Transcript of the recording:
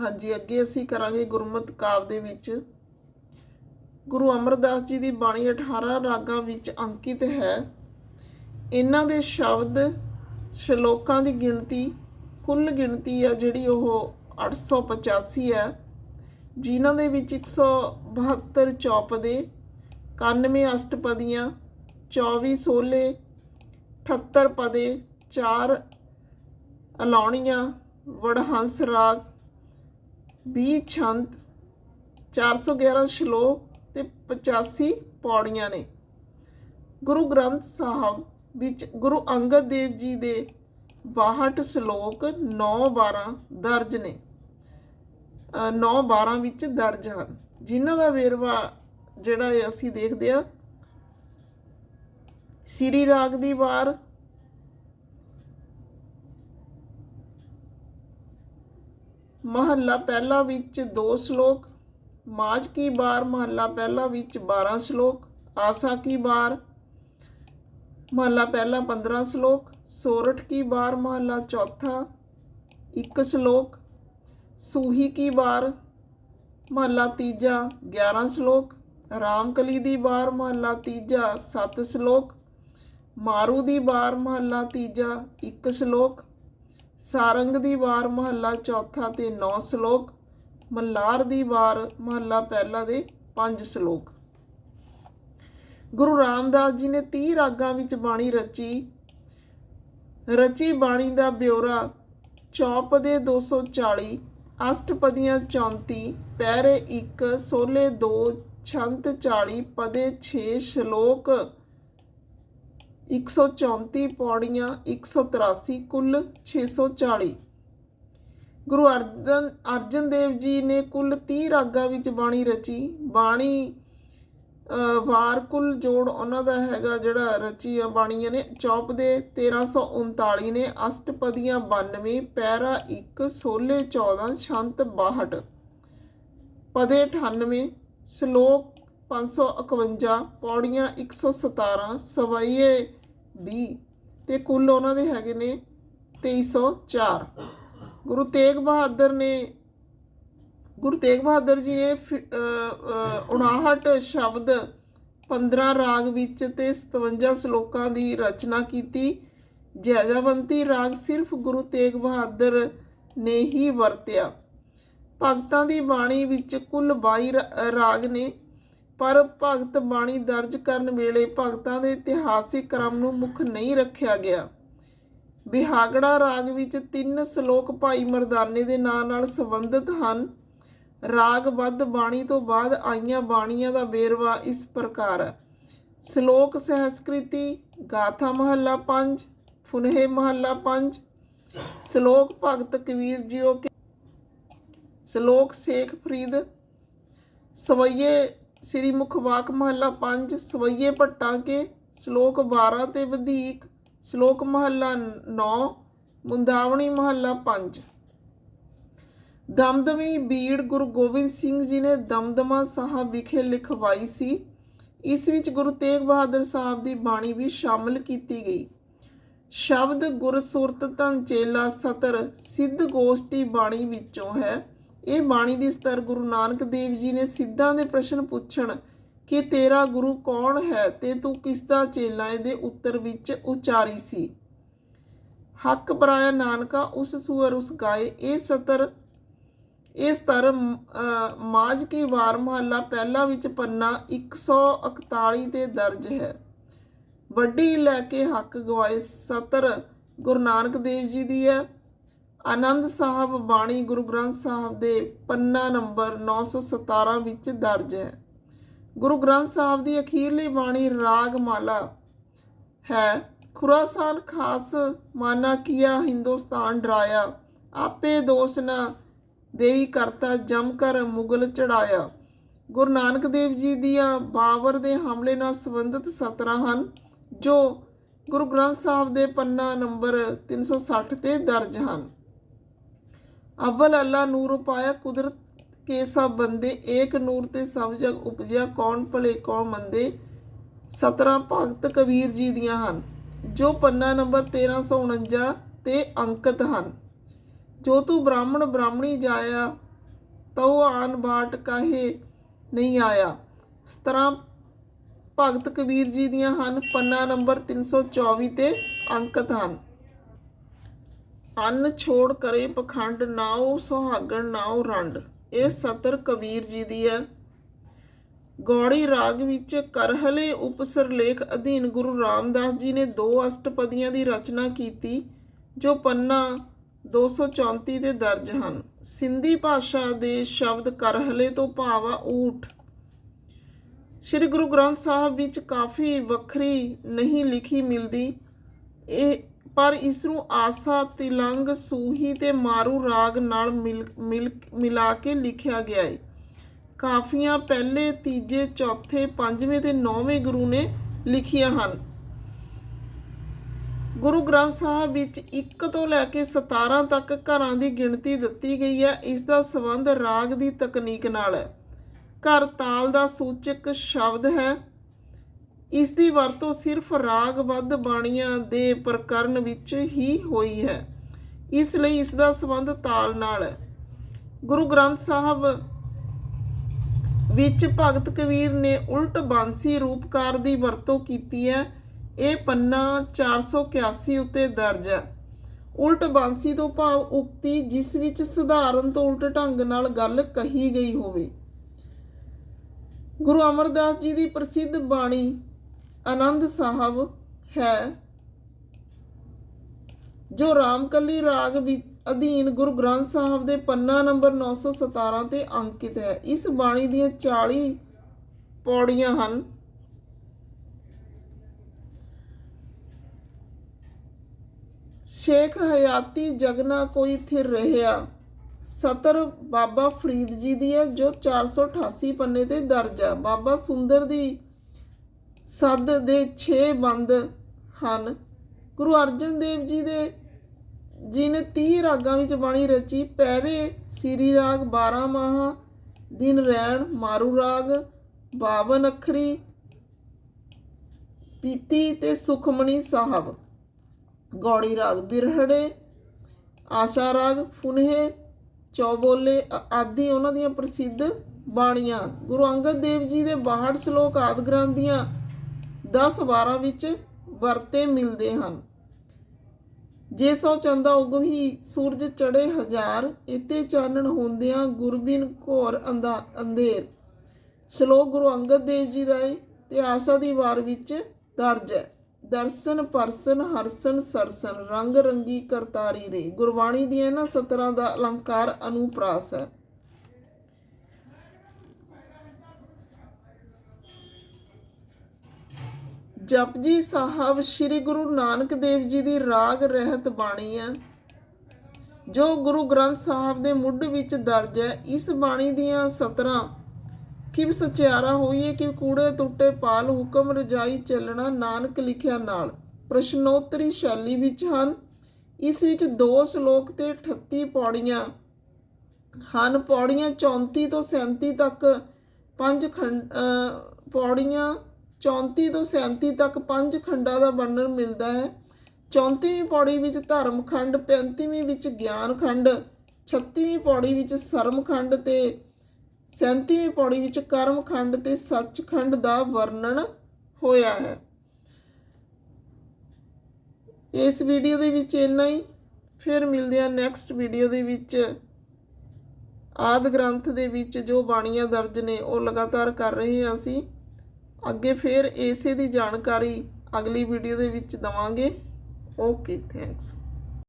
ਹਾਂਜੀ, ਅੱਗੇ ਅਸੀਂ ਕਰਾਂਗੇ ਗੁਰਮਤਿ ਕਾਵ ਦੇ ਵਿੱਚ। ਗੁਰੂ ਅਮਰਦਾਸ ਜੀ ਦੀ ਬਾਣੀ 18 ਰਾਗਾਂ ਵਿੱਚ ਅੰਕਿਤ ਹੈ। ਇਹਨਾਂ ਦੇ ਸ਼ਬਦ ਸ਼ਲੋਕਾਂ ਦੀ ਗਿਣਤੀ, ਕੁੱਲ ਗਿਣਤੀ ਆ ਜਿਹੜੀ ਉਹ 885 ਹੈ। ਜਿਨ੍ਹਾਂ ਦੇ ਵਿੱਚ 172 ਚੌਪਦੇ 91 ਅਸ਼ਟਪਦੀਆਂ 24 ਸੋਲੇ 78 ਪਦੇ 4 ਅਲਾਉਣੀਆਂ, ਵੜਹੰਸ ਰਾਗ 20 ਛੰਦ 411 ਸ਼ਲੋਕ ਤੇ 85 ਪੌੜੀਆਂ ਨੇ। ਗੁਰੂ ਗ੍ਰੰਥ ਸਾਹਿਬ ਵਿੱਚ ਗੁਰੂ ਅੰਗਦ ਦੇਵ ਜੀ ਦੇ 62 ਸ਼ਲੋਕ 9 12 ਦਰਜ ਨੇ। 9 12 ਵਿੱਚ ਦਰਜ ਹਨ। ਜਿਨ੍ਹਾਂ ਦਾ ਵੇਰਵਾ ਜਿਹੜਾ ਇਹ ਅਸੀਂ ਦੇਖਦੇ ਆ ਸ੍ਰੀ ਰਾਗ ਦੀ ਵਾਰ ਮਹੱਲਾ ਪਹਿਲਾ ਵਿੱਚ 2 ਸ਼ਲੋਕ ਮਾਜ ਕੀ ਬਾਰ, ਮਹੱਲਾ ਪਹਿਲਾ ਵਿੱਚ 12 ਸ਼ਲੋਕ, ਆਸਾ ਕੀ ਬਾਰ, ਮਹੱਲਾ ਪਹਿਲਾ 15 ਸ਼ਲੋਕ, ਸੋਰਠ ਕੀ ਬਾਰ, ਮਹੱਲਾ ਚੌਥਾ ਇੱਕ ਸ਼ਲੋਕ, ਸੂਹੀ ਕੀ ਬਾਰ, ਮਹੱਲਾ ਤੀਜਾ 11 ਸ਼ਲੋਕ, ਰਾਮਕਲੀ ਦੀ ਬਾਰ, ਮਹੱਲਾ ਤੀਜਾ 7 ਸ਼ਲੋਕ, ਮਾਰੂ ਦੀ ਬਾਰ, ਮਹੱਲਾ ਤੀਜਾ 1 ਸ਼ਲੋਕ ਸਾਰੰਗ ਦੀ ਵਾਰ ਮਹੱਲਾ ਚੌਥਾ ਤੇ 9 ਸ਼ਲੋਕ, ਮੱਲਾਰ ਦੀ ਵਾਰ ਮਹੱਲਾ ਪਹਿਲਾ ਦੇ 5 ਸ਼ਲੋਕ। ਗੁਰੂ ਰਾਮਦਾਸ ਜੀ ਨੇ 30 ਰਾਗਾਂ ਵਿੱਚ ਬਾਣੀ ਰਚੀ। ਰਚੀ ਬਾਣੀ ਦਾ ਬਿਉਰਾ ਚੌਪ ਦੇ 240 ਅਸ਼ਟਪਦੀਆਂ 34 ਪੈਰੇ 1 ਸੋਲੇ 2 ਛੰਤ 40 ਪਦੇ 6 ਸ਼ਲੋਕ 134 ਪੌੜੀਆਂ 183 ਕੁੱਲ 640 ਗੁਰੂ ਅਰਜਨ ਅਰਜਨ ਦੇਵ ਜੀ ਨੇ ਕੁੱਲ 30 ਰਾਗਾਂ ਵਿੱਚ ਬਾਣੀ ਰਚੀ। ਬਾਣੀ ਅ, ਵਾਰ ਕੁੱਲ ਜੋੜ ਉਹਨਾਂ ਦਾ ਹੈਗਾ ਜਿਹੜਾ ਰਚੀਆਂ ਬਾਣੀਆਂ ਨੇ। ਚੌਪ ਦੇ 1339 ਨੇ ਅਸ਼ਟਪਦੀਆਂ 92 ਪੈਰਾ 1 ਸੋਲੇ 14 ਸੰਤ 62 ਪਦੇ 98 ਸ਼ਲੋਕ 551 ਪੌੜੀਆਂ 117 ਸਵਈਏ 20 ਤੇ ਕੁੱਲ ਉਹਨਾਂ ਦੇ ਹੈਗੇ ਨੇ 2304 ਗੁਰੂ ਤੇਗ ਬਹਾਦਰ ਨੇ ਗੁਰੂ ਤੇਗ ਬਹਾਦਰ ਜੀ ਨੇ ਫਿ- ਅ, 59 ਸ਼ਬਦ 15 ਰਾਗ ਵਿੱਚ ਤੇ 57 ਸ਼ਲੋਕਾਂ ਦੀ ਰਚਨਾ ਕੀਤੀ। ਜੈਜਾਵੰਤੀ ਰਾਗ ਸਿਰਫ ਗੁਰੂ ਤੇਗ ਬਹਾਦਰ ਨੇ ਹੀ ਵਰਤਿਆ। ਭਗਤਾਂ ਦੀ ਬਾਣੀ ਵਿੱਚ ਕੁੱਲ 22 ਰਾਗ ਨੇ ਪਰ ਭਗਤ ਬਾਣੀ ਦਰਜ ਕਰਨ ਵੇਲੇ ਭਗਤਾਂ ਦੇ ਇਤਿਹਾਸਿਕ ਕ੍ਰਮ ਨੂੰ ਮੁੱਖ ਨਹੀਂ ਰੱਖਿਆ ਗਿਆ। ਬਿਹਾਗੜਾ ਰਾਗ ਵਿੱਚ ਤਿੰਨ ਸ਼ਲੋਕ ਭਾਈ ਮਰਦਾਨੇ ਦੇ ਨਾਂ ਨਾਲ ਸੰਬੰਧਿਤ ਹਨ। ਰਾਗ ਵੱਧ ਬਾਣੀ ਤੋਂ ਬਾਅਦ ਆਈਆਂ ਬਾਣੀਆਂ ਦਾ ਵੇਰਵਾ ਇਸ ਪ੍ਰਕਾਰ। ਹੈ ਸ਼ਲੋਕ ਸਹਸਕ੍ਰਿਤੀ, ਗਾਥਾ ਮਹੱਲਾ 5 ਫੁਨਹੇ ਮਹੱਲਾ 5 ਸ਼ਲੋਕ ਭਗਤ ਕਬੀਰ ਜੀਓ ਕੇ, ਸ਼ਲੋਕ ਸ਼ੇਖ ਫਰੀਦ ਸਵਈਏ ਸ੍ਰੀ ਮੁਖਵਾਕ ਮਹੱਲਾ 5 ਸਵਈਏ ਭੱਟਾਂ ਕੇ, ਸ਼ਲੋਕ 12 ਤੇ ਵਧੇਕ, ਸ਼ਲੋਕ ਮਹੱਲਾ 9 ਮੁੰਦਾਵਣੀ ਮਹੱਲਾ 5 ਦਮਦਮੀ ਬੀੜ ਗੁਰੂ ਗੋਬਿੰਦ ਸਿੰਘ ਜੀ ਨੇ ਦਮਦਮਾ ਸਾਹਿਬ ਵਿਖੇ ਲਿਖਵਾਈ ਸੀ। ਇਸ ਵਿੱਚ ਗੁਰੂ ਤੇਗ ਬਹਾਦਰ ਸਾਹਿਬ ਦੀ ਬਾਣੀ ਵੀ ਸ਼ਾਮਲ ਕੀਤੀ ਗਈ। ਸ਼ਬਦ ਗੁਰਸੁਰਤ ਧਨ ਚੇਲਾ ਸਤਰ ਸਿੱਧ ਗੋਸ਼ਟੀ ਬਾਣੀ ਵਿੱਚੋਂ ਹੈ। ਇਹ ਬਾਣੀ ਦੀ ਸਤਰ ਗੁਰੂ ਨਾਨਕ ਦੇਵ ਜੀ ਨੇ ਸਿੱਧਾਂ ਦੇ ਪ੍ਰਸ਼ਨ ਪੁੱਛਣ ਕਿ ਤੇਰਾ ਗੁਰੂ ਕੌਣ ਹੈ ਤੇ ਤੂੰ ਕਿਸ ਦਾ ਚੇਲਾ ਇਹਦੇ ਉੱਤਰ ਵਿੱਚ ਉਚਾਰੀ ਸੀ। ਹੱਕ ਪਰਾਇਆ ਨਾਨਕਾ ਉਸ ਸੂਰ ਉਸ ਗਾਏ। ਇਹ ਸਤਰ ਇਹ ਸਤਰ ਮਾਜ ਕੀ ਵਾਰ ਮਹੱਲਾ ਪਹਿਲਾ ਵਿੱਚ ਪੰਨਾ 141 ਤੇ ਦਰਜ ਹੈ। ਵੱਡੀ ਲੈ ਕੇ ਹੱਕ ਗਵਾਏ ਸਤਰ ਗੁਰੂ ਨਾਨਕ ਦੇਵ ਜੀ ਦੀ ਹੈ। ਆਨੰਦ ਸਾਹਿਬ ਬਾਣੀ ਗੁਰੂ ਗ੍ਰੰਥ ਸਾਹਿਬ ਦੇ ਪੰਨਾ ਨੰਬਰ 917 ਵਿੱਚ ਦਰਜ ਹੈ। ਗੁਰੂ ਗ੍ਰੰਥ ਸਾਹਿਬ ਦੀ ਅਖੀਰਲੀ ਬਾਣੀ ਰਾਗ ਮਾਲਾ ਹੈ। ਖੁਰਾਸਾਨ ਖਾਸ ਮਾਨਾ ਕੀਆ ਹਿੰਦੁਸਤਾਨ ਡਰਾਇਆ, ਆਪੇ ਦੋਸ਼ ਨਾ ਦੇਈ ਕਰਤਾ ਜਮ ਕਰ ਮੁਗਲ ਚੜਾਇਆ। ਗੁਰੂ ਨਾਨਕ ਦੇਵ ਜੀ ਦੀਆਂ ਬਾਵਰ ਦੇ ਹਮਲੇ ਨਾਲ ਸੰਬੰਧਿਤ ਸਤਰਾਂ ਹਨ, ਜੋ ਗੁਰੂ ਗ੍ਰੰਥ ਸਾਹਿਬ ਦੇ ਪੰਨਾ ਨੰਬਰ 360 ਤੇ ਦਰਜ ਹਨ। ਅਵਲ ਅੱਲਾ ਨੂਰ ਪਾਇਆ ਕੁਦਰਤ ਕੇ ਸਭ ਬੰਦੇ, ਏਕ ਨੂਰ ਤੇ ਸਭ ਜਗ ਉਪਜਿਆ, ਕੌਣ ਭਲੇ, ਕੌਣ ਮੰਦੇ? 17 ਭਗਤ ਕਬੀਰ ਜੀ ਦੀਆਂ ਹਨ, ਜੋ ਪੰਨਾ ਨੰਬਰ 1349 ਤੇ ਅੰਕਿਤ ਹਨ। ਜੋ ਤੂੰ ਬ੍ਰਾਹਮਣ ਬ੍ਰਾਹਮਣੀ ਜਾਇਆ, ਤਉ ਆਨ ਬਾਟ ਕਾਹੇ ਨਹੀਂ ਆਇਆ। 17 ਭਗਤ ਕਬੀਰ ਜੀ ਦੀਆਂ ਹਨ, ਪੰਨਾ ਨੰਬਰ 324 ਤੇ ਅੰਕਿਤ ਹਨ। ਅੰਨ ਛੋੜ ਕਰੇ ਪਖੰਡ, ਨਾਉ ਸੁਹਾਗਣ, ਨਾਉ ਰੰਡ। ਇਹ ਸਤਰ ਕਬੀਰ ਜੀ ਦੀ ਹੈ। ਗੌੜੀ ਰਾਗ ਵਿੱਚ ਕਰਹਲੇ ਉਪਸਰਲੇਖ ਅਧੀਨ ਗੁਰੂ ਰਾਮਦਾਸ ਜੀ ਨੇ ਦੋ ਅਸ਼ਟਪਦੀਆਂ ਦੀ ਰਚਨਾ ਕੀਤੀ, ਜੋ ਪੰਨਾ 234 ਦੇ ਦਰਜ ਹਨ। ਸਿੰਧੀ ਭਾਸ਼ਾ ਦੇ ਸ਼ਬਦ ਕਰਹਲੇ ਤੋਂ ਭਾਵ ਆ ਊਠ। ਸ੍ਰੀ ਗੁਰੂ ਗ੍ਰੰਥ ਸਾਹਿਬ ਵਿੱਚ ਕਾਫੀ ਵੱਖਰੀ ਨਹੀਂ ਲਿਖੀ ਮਿਲਦੀ। ਇਹ ਪਰ ਇਸ ਨੂੰ ਆਸਾ, ਤਿਲੰਗ, ਸੂਹੀ ਤੇ ਮਾਰੂ ਰਾਗ ਨਾਲ ਮਿਲ ਮਿਲ, ਮਿਲਾ ਕੇ ਲਿਖਿਆ ਗਿਆ ਹੈ ਕਾਫੀਆਂ ਪਹਿਲੇ, ਤੀਜੇ, ਚੌਥੇ, ਪੰਜਵੇਂ ਤੇ ਨੌਵੇਂ ਗੁਰੂ ਨੇ ਲਿਖੀਆਂ ਹਨ। ਗੁਰੂ ਗ੍ਰੰਥ ਸਾਹਿਬ ਵਿੱਚ 1 ਤੋਂ ਲੈ ਕੇ 17 ਤੱਕ ਘਰਾਂ ਦੀ ਗਿਣਤੀ ਦਿੱਤੀ ਗਈ ਹੈ। ਇਸ ਦਾ ਸੰਬੰਧ ਰਾਗ ਦੀ ਤਕਨੀਕ ਨਾਲ ਹੈ। ਘਰ ਤਾਲ ਦਾ ਸੂਚਕ ਸ਼ਬਦ ਹੈ। ਇਸ ਦੀ ਵਰਤੋਂ ਸਿਰਫ ਰਾਗਬੱਧ ਬਾਣੀਆਂ ਦੇ ਪ੍ਰਕਰਨ ਵਿੱਚ ਹੀ ਹੋਈ ਹੈ। ਇਸ ਲਈ ਇਸ ਦਾ ਸੰਬੰਧ ਤਾਲ ਨਾਲ ਹੈ। ਗੁਰੂ ਗ੍ਰੰਥ ਸਾਹਿਬ ਵਿੱਚ ਭਗਤ ਕਬੀਰ ਨੇ ਉਲਟ ਬਾਂਸੀ ਰੂਪਕਾਰ ਦੀ ਵਰਤੋਂ ਕੀਤੀ ਹੈ। ਇਹ ਪੰਨਾ 481 ਉੱਤੇ ਦਰਜ ਹੈ। ਉਲਟ ਬਾਂਸੀ ਤੋਂ ਭਾਵ ਉਕਤੀ, ਜਿਸ ਵਿੱਚ ਸਧਾਰਨ ਤੋਂ ਉਲਟ ਢੰਗ ਨਾਲ ਗੱਲ ਕਹੀ ਗਈ ਹੋਵੇ। ਗੁਰੂ ਅਮਰਦਾਸ ਜੀ ਦੀ ਪ੍ਰਸਿੱਧ ਬਾਣੀ ਆਨੰਦ ਸਾਹਿਬ ਹੈ, ਜੋ ਰਾਮਕਲੀ ਰਾਗ ਵਿੱਚ ਅਧੀਨ ਗੁਰੂ ਗ੍ਰੰਥ ਸਾਹਿਬ ਦੇ ਪੰਨਾ ਨੰਬਰ 917 ਤੇ ਅੰਕਿਤ ਹੈ। ਇਸ ਬਾਣੀ ਦੀਆਂ 40 ਪੌੜੀਆਂ ਹਨ। ਸ਼ੇਖ ਹਯਾਤੀ ਜਗਨਾ ਕੋਈ ਥਿਰ ਰਹਿਆ, ਸਤਰ ਬਾਬਾ ਫਰੀਦ ਜੀ ਦੀ ਹੈ, ਜੋ 488 ਪੰਨੇ ਤੇ ਦਰਜ ਹੈ। ਬਾਬਾ ਸੁੰਦਰ ਦੀ ਸੱਦ ਦੇ 6 ਬੰਦ ਹਨ ਗੁਰੂ ਅਰਜਨ ਦੇਵ ਜੀ ਦੇ ਜੀ ਨੇ 30 ਰਾਗਾਂ ਵਿੱਚ ਬਾਣੀ ਰਚੀ, ਪਹਿਰੇ ਸ੍ਰੀ ਰਾਗ 12 ਮਾਹ, ਦਿਨ ਰੈਣ, ਮਾਰੂ ਰਾਗ 52 ਅੱਖਰੀ, ਪੀਤੀ ਤੇ ਸੁਖਮਣੀ ਸਾਹਿਬ ਗੌੜੀ ਰਾਗ, ਬਿਰਹੜੇ, ਆਸ਼ਾ ਰਾਗ, ਫੁਨਹੇ, ਚੌਬੋਲੇ ਆਦਿ ਉਹਨਾਂ ਦੀਆਂ ਪ੍ਰਸਿੱਧ ਬਾਣੀਆਂ ਹਨ। ਗੁਰੂ ਅੰਗਦ ਦੇਵ ਜੀ ਦੇ 62 ਸ਼ਲੋਕ ਆਦਿ ਗ੍ਰੰਥ ਦੀਆਂ 10 12 ਵਿੱਚ ਵਰਤੇ ਮਿਲਦੇ ਹਨ। ਜੇ ਸੋ ਚੰਦਾ ਉਗਹੀ ਸੂਰਜ ਚੜੇ ਹਜ਼ਾਰ ਇਤੇ ਚਾਨਣ ਹੁੰਦਿਆਂ ਗੁਰਬਿਨ ਘੋਰ ਅੰਦਾ ਅੰਧੇਰ। ਸ਼ਲੋਕ ਗੁਰੂ ਅੰਗਦ ਦੇਵ ਜੀ ਦਾ ਹੈ ਤੇ ਆਸਾ ਦੀ ਵਾਰ ਵਿੱਚ ਦਰਜ ਹੈ। ਦਰਸ਼ਨ, ਪਰਸਨ, ਹਰਸਨ, ਸਰਸਨ, ਰੰਗ ਰੰਗੀ ਕਰਤਾਰੀ ਰੇ। ਗੁਰਬਾਣੀ ਦੀਆਂ ਇਹਨਾਂ ਸਤਰਾਂ ਦਾ ਅਲੰਕਾਰ ਅਨੁਪ੍ਰਾਸ ਹੈ। ਜਪਜੀ ਸਾਹਿਬ ਸ੍ਰੀ ਗੁਰੂ ਨਾਨਕ ਦੇਵ ਜੀ ਦੀ ਰਾਗ ਰਹਿਤ ਬਾਣੀ ਹੈ। ਜੋ ਗੁਰੂ ਗ੍ਰੰਥ ਸਾਹਿਬ ਦੇ ਮੁੱਢ ਵਿੱਚ ਦਰਜ ਹੈ, ਇਸ ਬਾਣੀ ਦੀਆਂ ਸਤਰਾਂ ਕਿਵ ਸਚਿਆਰਾ ਹੋਈਏ ਕਿ ਕੂੜੇ ਟੁੱਟੇ ਪਾਲ, ਹੁਕਮ ਰਜਾਈ ਚੱਲਣਾ ਨਾਨਕ ਲਿਖਿਆ ਨਾਲ। ਪ੍ਰਸ਼ਨੋਤਰੀ ਸ਼ੈਲੀ ਵਿੱਚ ਹਨ। ਇਸ ਵਿੱਚ ਦੋ ਸ਼ਲੋਕ ਤੇ 38 ਪੌੜੀਆਂ ਹਨ। ਪੌੜੀਆਂ 34 ਤੋਂ 37 ਤੱਕ ਪੰਜ ਖੰਡ ਪੌੜੀਆਂ 34 ਤੋਂ 37 ਤੱਕ ਪੰਜ ਖੰਡਾਂ ਦਾ ਵਰਣਨ ਮਿਲਦਾ ਹੈ। 34ਵੀਂ ਪੌੜੀ ਵਿੱਚ ਧਰਮ ਖੰਡ 35ਵੀਂ ਵਿੱਚ ਗਿਆਨ ਖੰਡ 36ਵੀਂ ਪੌੜੀ ਵਿੱਚ ਸਰਮ ਖੰਡ ਤੇ 37ਵੀਂ ਪੌੜੀ ਵਿੱਚ ਕਰਮ ਖੰਡ ਤੇ ਸੱਚ ਖੰਡ ਦਾ ਵਰਣਨ ਹੋਇਆ ਹੈ। ਇਸ ਵੀਡੀਓ ਦੇ ਵਿੱਚ ਇੰਨਾ ਹੀ। ਫਿਰ ਮਿਲਦੇ ਆ ਨੈਕਸਟ ਵੀਡੀਓ ਦੇ ਵਿੱਚ। ਆਦ ਗ੍ਰੰਥ ਦੇ ਵਿੱਚ ਜੋ ਬਾਣੀਆਂ ਦਰਜ ਨੇ, ਉਹ ਲਗਾਤਾਰ ਕਰ ਰਹੇ ਹਾਂ ਅਸੀਂ। ਅੱਗੇ ਫਿਰ ਇਸੇ ਦੀ ਜਾਣਕਾਰੀ ਅਗਲੀ ਵੀਡੀਓ ਦੇ ਵਿੱਚ ਦਵਾਂਗੇ। Okay thanks